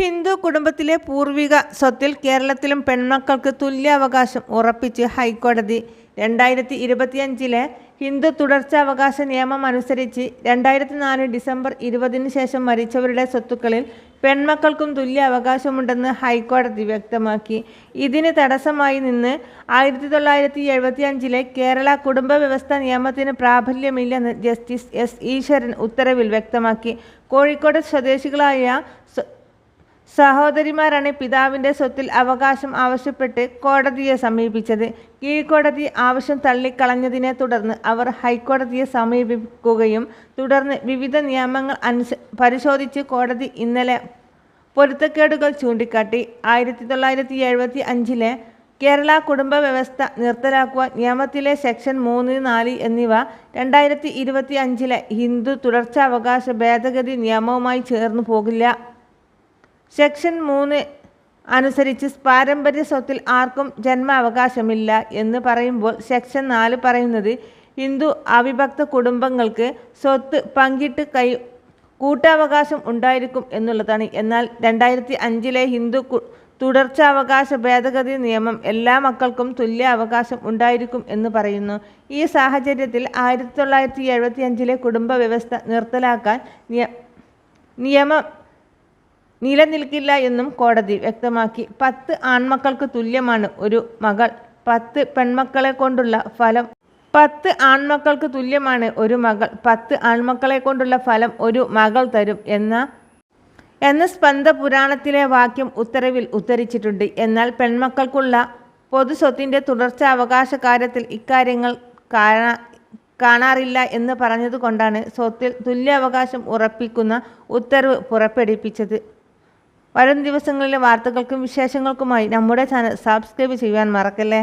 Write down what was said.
ഹിന്ദു കുടുംബത്തിലെ പൂർവിക സ്വത്തിൽ കേരളത്തിലും പെൺമക്കൾക്ക് തുല്യാവകാശം ഉറപ്പിച്ച് ഹൈക്കോടതി രണ്ടായിരത്തി ഇരുപത്തിയഞ്ചിലെ ഹിന്ദു തുടർച്ചാവകാശ നിയമം അനുസരിച്ച് രണ്ടായിരത്തി നാല് ഡിസംബർ ഇരുപതിന് ശേഷം മരിച്ചവരുടെ സ്വത്തുക്കളിൽ പെൺമക്കൾക്കും തുല്യ അവകാശമുണ്ടെന്ന് ഹൈക്കോടതി വ്യക്തമാക്കി. ഇതിന് തടസ്സമായി നിന്ന് ആയിരത്തി തൊള്ളായിരത്തി എഴുപത്തി അഞ്ചിലെ കേരള കുടുംബ വ്യവസ്ഥ നിയമത്തിന് പ്രാബല്യമില്ലെന്ന് ജസ്റ്റിസ് എസ് ഈശ്വരൻ ഉത്തരവിൽ വ്യക്തമാക്കി. കോഴിക്കോട് സ്വദേശികളായ സ്വ- സഹോദരിമാരാണ് പിതാവിന്റെ സ്വത്തിൽ അവകാശം ആവശ്യപ്പെട്ട് കോടതിയെ സമീപിച്ചത്. കീഴ്ക്കോടതി ആവശ്യം തള്ളിക്കളഞ്ഞതിനെ തുടർന്ന് അവർ ഹൈക്കോടതിയെ സമീപിക്കുകയും തുടർന്ന് വിവിധ നിയമങ്ങൾ അനുസ പരിശോധിച്ച് കോടതി ഇന്നലെ പൊരുത്തക്കേടുകൾ ചൂണ്ടിക്കാട്ടി. ആയിരത്തി തൊള്ളായിരത്തി എഴുപത്തി അഞ്ചിലെ കേരള കുടുംബ വ്യവസ്ഥ നിർത്തലാക്കുക നിയമത്തിലെ സെക്ഷൻ മൂന്ന് നാല് എന്നിവ രണ്ടായിരത്തി ഇരുപത്തി അഞ്ചിലെ ഹിന്ദു തുടർച്ചാവകാശ ഭേദഗതി നിയമവുമായി ചേർന്നു പോകില്ല. സെക്ഷൻ മൂന്ന് അനുസരിച്ച് പാരമ്പര്യ സ്വത്തിൽ ആർക്കും ജന്മാവകാശമില്ല എന്ന് പറയുമ്പോൾ സെക്ഷൻ നാല് പറയുന്നത് ഹിന്ദു അവിഭക്ത കുടുംബങ്ങൾക്ക് സ്വത്ത് പങ്കിട്ട് കൈ കൂട്ടാവകാശം ഉണ്ടായിരിക്കും എന്നുള്ളതാണ്. എന്നാൽ രണ്ടായിരത്തി അഞ്ചിലെ ഹിന്ദു തുടർച്ചാവകാശ ഭേദഗതി നിയമം എല്ലാ മക്കൾക്കും തുല്യ അവകാശം ഉണ്ടായിരിക്കും എന്ന് പറയുന്നു. ഈ സാഹചര്യത്തിൽ ആയിരത്തി തൊള്ളായിരത്തി എഴുപത്തി അഞ്ചിലെ കുടുംബ വ്യവസ്ഥ നിർത്തലാക്കാൻ നിയ- നിയമം നിലനിൽക്കില്ല എന്നും കോടതി വ്യക്തമാക്കി. പത്ത് ആൺമക്കൾക്ക് തുല്യമാണ് ഒരു മകൾ. പത്ത് പെൺമക്കളെ കൊണ്ടുള്ള ഫലം. പത്ത് ആൺമക്കൾക്ക് തുല്യമാണ് ഒരു മകൾ. പത്ത് ആൺമക്കളെ കൊണ്ടുള്ള ഫലം ഒരു മകൾ തരും എന്ന എന്ന സ്പന്ദ പുരാണത്തിലെ വാക്യം ഉത്തരവിൽ ഉദ്ധരിച്ചിട്ടുണ്ട്. എന്നാൽ പെൺമക്കൾക്കുള്ള പൊതുസ്വത്തിന്റെ തുടർച്ച അവകാശ കാര്യത്തിൽ ഇക്കാര്യങ്ങൾ കാണാ കാണാറില്ല എന്ന് പറഞ്ഞതുകൊണ്ടാണ് സ്വത്തിൽ തുല്യാവകാശം ഉറപ്പിക്കുന്ന ഉത്തരവ് പുറപ്പെടുവിപ്പിച്ചത്. വരും ദിവസങ്ങളിലെ വാർത്തകൾക്കും വിശേഷങ്ങൾക്കുമായി നമ്മുടെ ചാനൽ സബ്സ്ക്രൈബ് ചെയ്യാൻ മറക്കല്ലേ?